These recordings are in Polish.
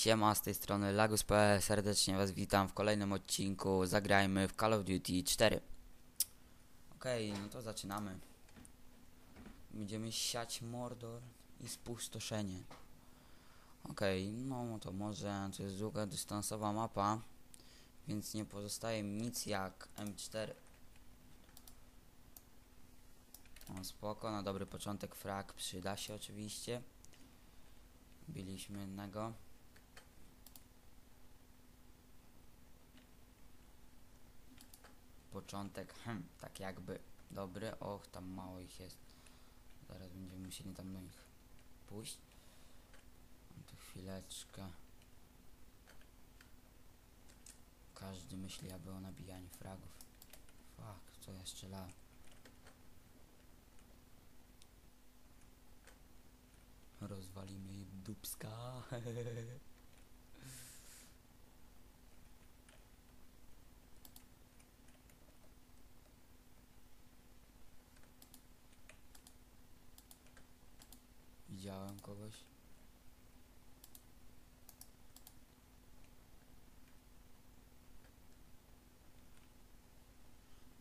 Siema, z tej strony Lagus.pl, serdecznie was witam w kolejnym odcinku Zagrajmy w Call of Duty 4 Okej, no to zaczynamy. Będziemy siać Mordor i spustoszenie. Okej, no to może to jest długa dystansowa mapa Więc nie pozostaje nic jak M4 O, spoko, na dobry początek frag przyda się oczywiście. Biliśmy jednego początek, hmm, tak jakby dobry. Och, tam mało ich jest. Zaraz będziemy musieli tam do nich pójść. To chwileczkę. Każdy myśli aby o nabijaniu fragów. Fuck, co ja strzelałem. Rozwalimy dupska. Widziałem kogoś.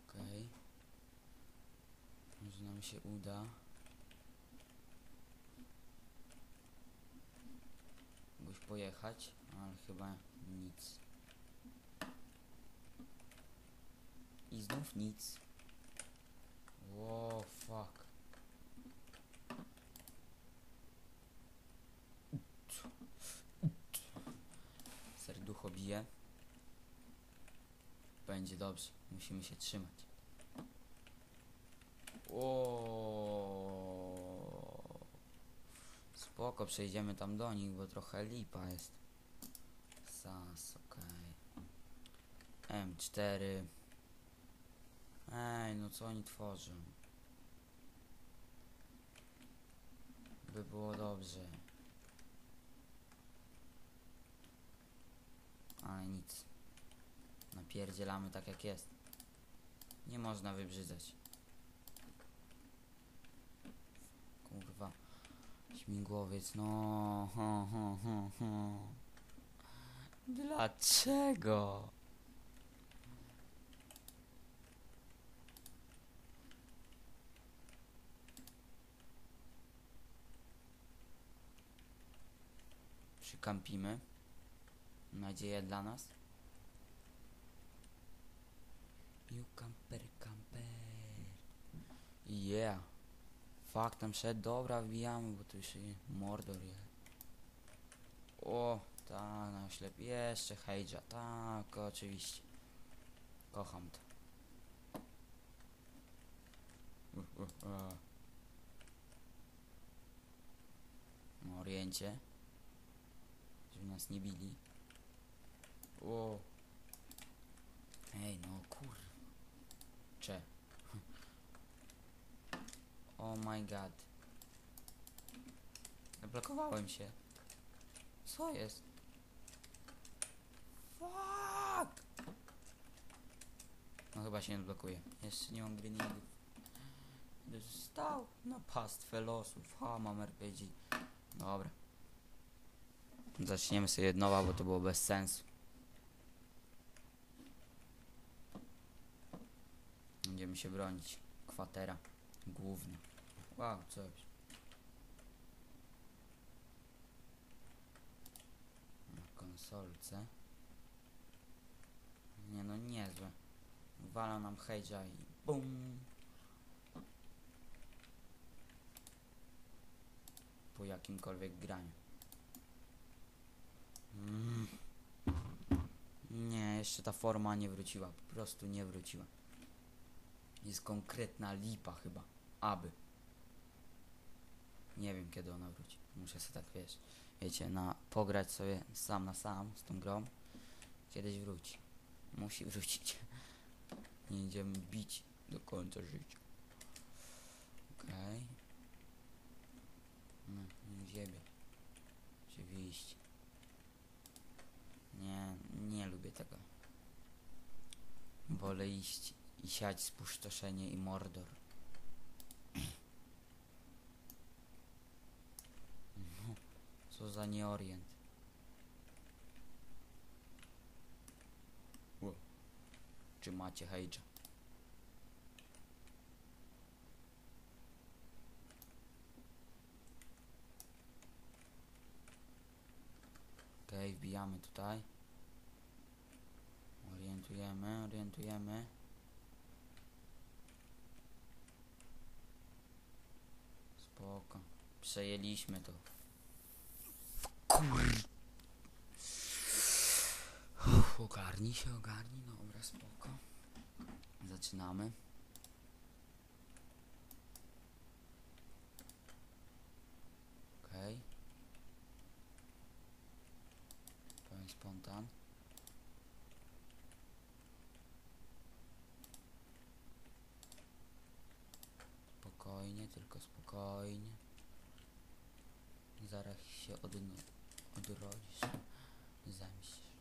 Okej. Może nam się uda. Jakoś pojechać, ale chyba nic. I znów nic. Wow, fuck. Serducho bije. Będzie dobrze. Musimy się trzymać. O. Spoko, przejdziemy tam do nich, bo trochę lipa jest. Sas, okej. M4. Ej, no co oni tworzą? By było dobrze. Ale nic. Napierdzielamy tak jak jest. Nie można wybrzydzać. Śmigłowiec, no. Ho, ho, ho, ho. Dlaczego? Przykampimy. Nadzieja dla nas. You camper, camper. Yeah. Fakt tam szedł. Dobra, wbijamy, bo tu jeszcze Mordor jest. O, ta na ślep. Jeszcze Hejdża. Tak, oczywiście. Kocham to. Uh, uh, uh. Żeby nas nie bili. O. Ej, no kur... Oh my god. Zablokowałem się. Co jest? Fuck! No chyba się nie blokuje. Jeszcze nie mam grenadów. Stał na pastwę losów. Ha, mam RPG. Dobra. Zaczniemy sobie od nowa, bo to było bez sensu. Będziemy się bronić. Kwatera. Główna. Wow, coś. Na konsolce. Nie no, niezłe. Wala nam hejdzia i BUM! Po jakimkolwiek graniu. Mm. Nie, jeszcze ta forma nie wróciła. Po prostu nie wróciła. Jest konkretna lipa chyba. Aby. Nie wiem kiedy ona wróci. Muszę sobie tak wiesz. Wiecie, na pograć sobie sam na sam z tą grą. Kiedyś wróci. Musi wrócić. Nie idziemy bić do końca życia. Okej. Okay. No, nie ziebie. Oczywiście. Nie, nie lubię tego. Wolę iść i siać spustoszenie i mordor. Co za nieorient. Wow. Czy macie hejdża? Okej, okay, wbijamy tutaj. Orientujemy, orientujemy. Spoko. Przejęliśmy to. Kur... Uff, Ogarnij się, ogarnij. Dobra, spoko. Zaczynamy. Okej. Pełen spontan. Spokojnie, tylko spokojnie. Zaraz się od, odrodzisz. Zemścisz.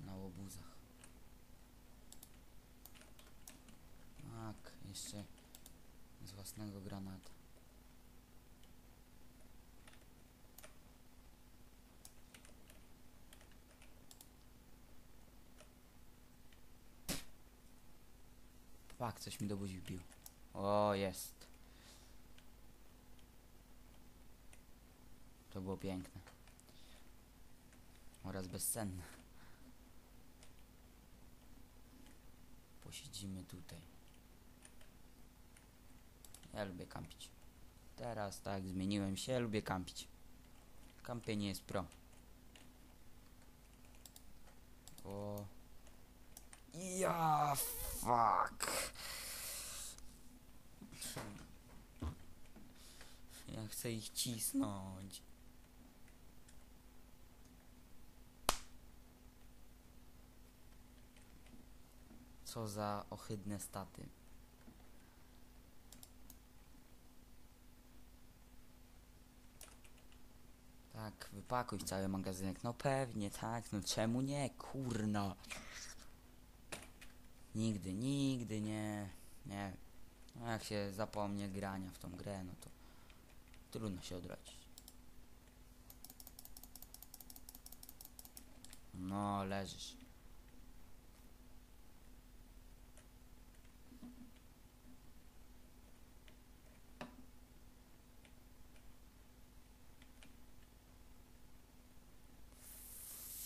Na łobuzach. Tak, jeszcze z własnego granata. Fak, coś mi do buzi wbił. O, jest. To było piękne. Oraz bezcenne. Posiedzimy tutaj. Ja lubię kampić. Teraz tak, zmieniłem się, lubię kampić. Kampienie jest pro. O. Ja, fuck. Ja chcę ich cisnąć. Co za ohydne staty. Tak, wypakuj cały magazynek. No pewnie, tak. No czemu nie? Kurno. Nigdy, nigdy nie. Nie. No jak się zapomnie grania w tą grę, no to trudno się odrodzić. No, leżysz.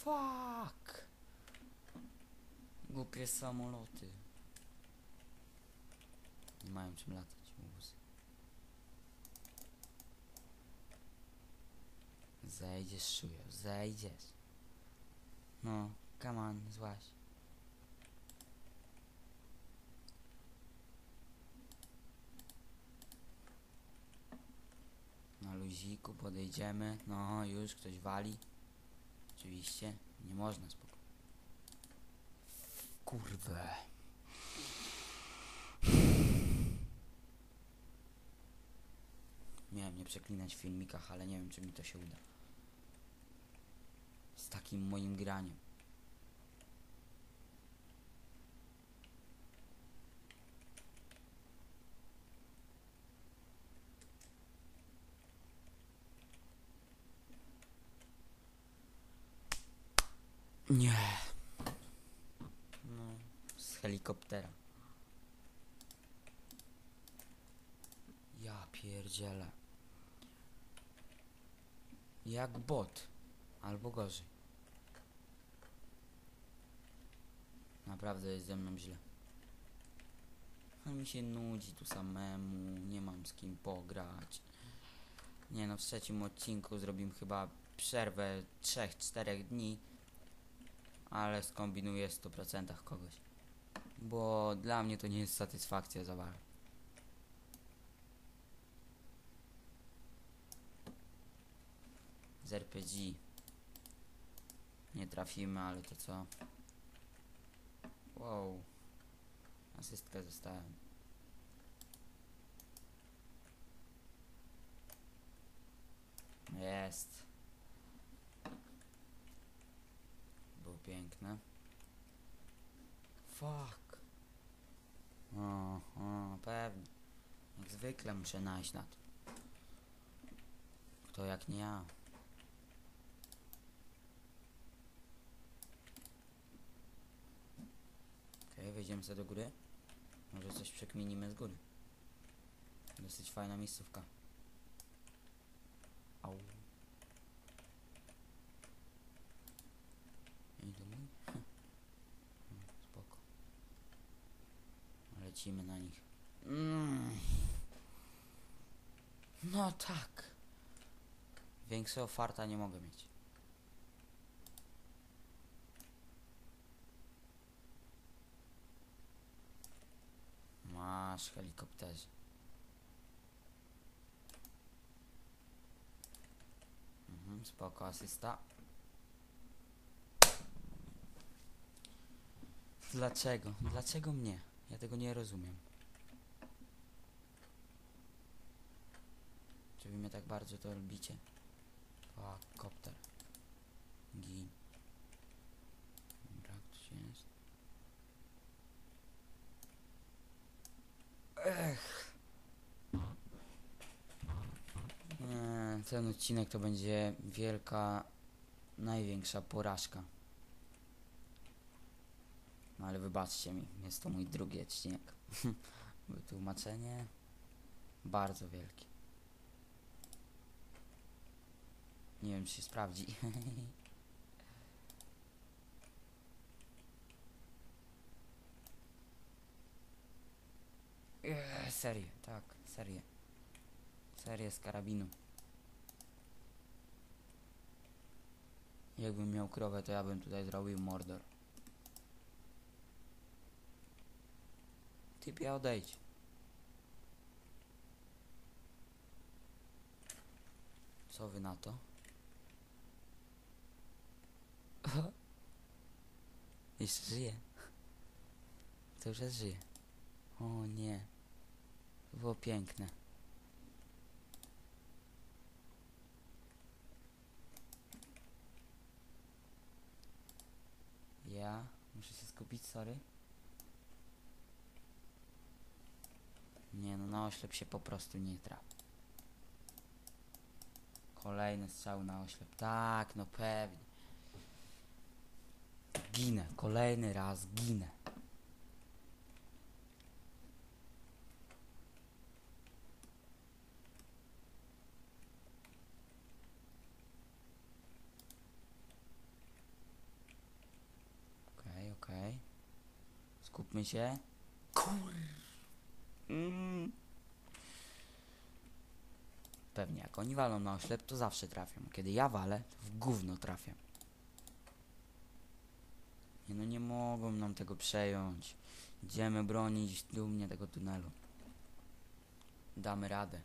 Fuck! Głupie samoloty. Nie mają czym latać. łobuz. Zejdziesz, szujo, zejdziesz. No, come on, złaś. Na luziku podejdziemy. No, już ktoś wali. Oczywiście, nie można spoko. Kurde. Miałem nie przeklinać w filmikach, ale nie wiem, czy mi to się uda. Z takim moim graniem. Nie. No, z helikoptera. Ja pierdzielę. Jak bot. Albo gorzej. Naprawdę jest ze mną źle. A mi się nudzi tu samemu, nie mam z kim pograć. Nie no, w trzecim odcinku zrobimy chyba przerwę 3-4 dni, ale skombinuję w 100% kogoś. Bo dla mnie to nie jest satysfakcja za bardzo. Z RPG. Nie trafimy, ale to co? Wow. Asystkę zostałem. Jest. Było piękne. Fuck. O, o, pewnie. Jak zwykle muszę najść na to. Kto jak nie ja. Okej, Wejdziemy sobie do góry. Może coś przekminimy z góry. Dosyć fajna miejscówka. Au. I do mój? Hm. No, Spoko. Lecimy na nich. Mm. No tak. Większego farta nie mogę mieć. Masz helikopterze. Mhm, spoko, asysta. Dlaczego? Dlaczego mnie? Ja tego nie rozumiem. Mnie tak bardzo to lubicie? A, kopter. Gin. Dobra, ktoś jest. Ech. Nie, ten odcinek to będzie wielka, największa porażka. No ale wybaczcie mi, jest to mój drugi odcinek. Wytłumaczenie bardzo wielkie. Nie wiem, czy się sprawdzi. Serię, tak, serię. Serię z karabinu. Jakbym miał krowę, to ja bym tutaj zrobił mordor. Typie, odejdź. Co wy na to? Jeszcze żyje. Już jest żyje. O nie. Było piękne. Ja muszę się skupić, sorry. Nie no, na oślep się po prostu nie trafi. Kolejny strzał na oślep. Tak, no pewnie. Ginę, kolejny raz ginę. Okej, okej. Skupmy się. Kur... Mm. Pewnie, jak oni walą na oślep, to zawsze trafią. Kiedy ja walę, to w gówno trafiam. No, nie mogą nam tego przejąć. Idziemy bronić dumnie tego tunelu. Damy radę.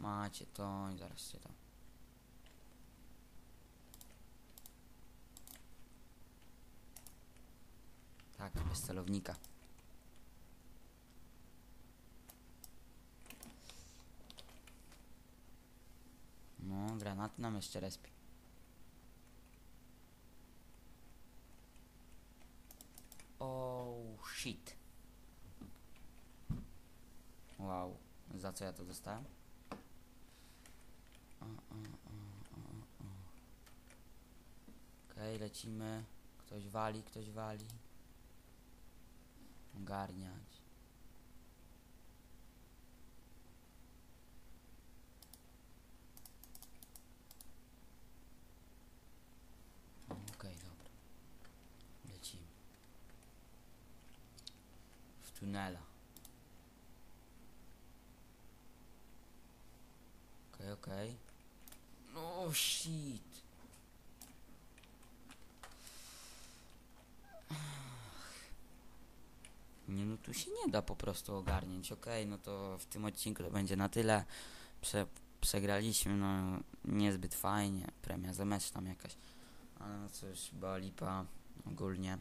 Macie to i zaraz się tam. Tak, bez celownika. No, granaty nam jeszcze respi. Oh shit. Wow, za co ja to dostałem? Okej, lecimy. Ktoś wali, ktoś wali. Ogarniać. Okej, dobra. Lecimy. W tunela. Okej, okej. No shit. Nie no tu się nie da po prostu ogarniać. Okej, no to w tym odcinku to będzie na tyle. Prze przegraliśmy, no niezbyt fajnie. Premia za mecz tam jakaś. Ale no cóż, była lipa ogólnie.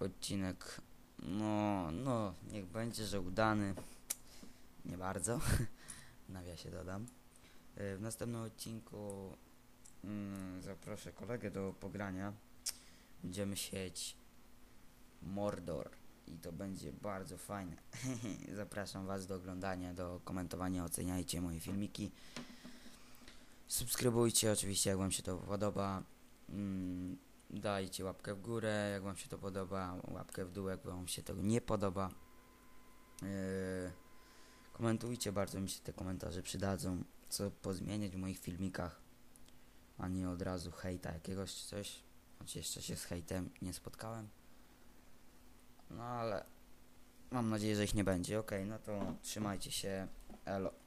Odcinek, no, no, niech będzie, że udany. Nie bardzo. Nawiasie dodam. Y, W następnym odcinku mm, zaproszę kolegę do pogrania. Będziemy sieć Mordor i to będzie bardzo fajne. Zapraszam Was do oglądania, do komentowania, oceniajcie moje filmiki. Subskrybujcie oczywiście, jak Wam się to podoba. Mm, Dajcie łapkę w górę, jak wam się to podoba, łapkę w dół, jak wam się to nie podoba. Yy, komentujcie, bardzo mi się te komentarze przydadzą, co pozmieniać w moich filmikach, a nie od razu hejta jakiegoś czy coś. Choć jeszcze się z hejtem nie spotkałem. No ale mam nadzieję, że ich nie będzie. Okej, no to trzymajcie się. Elo.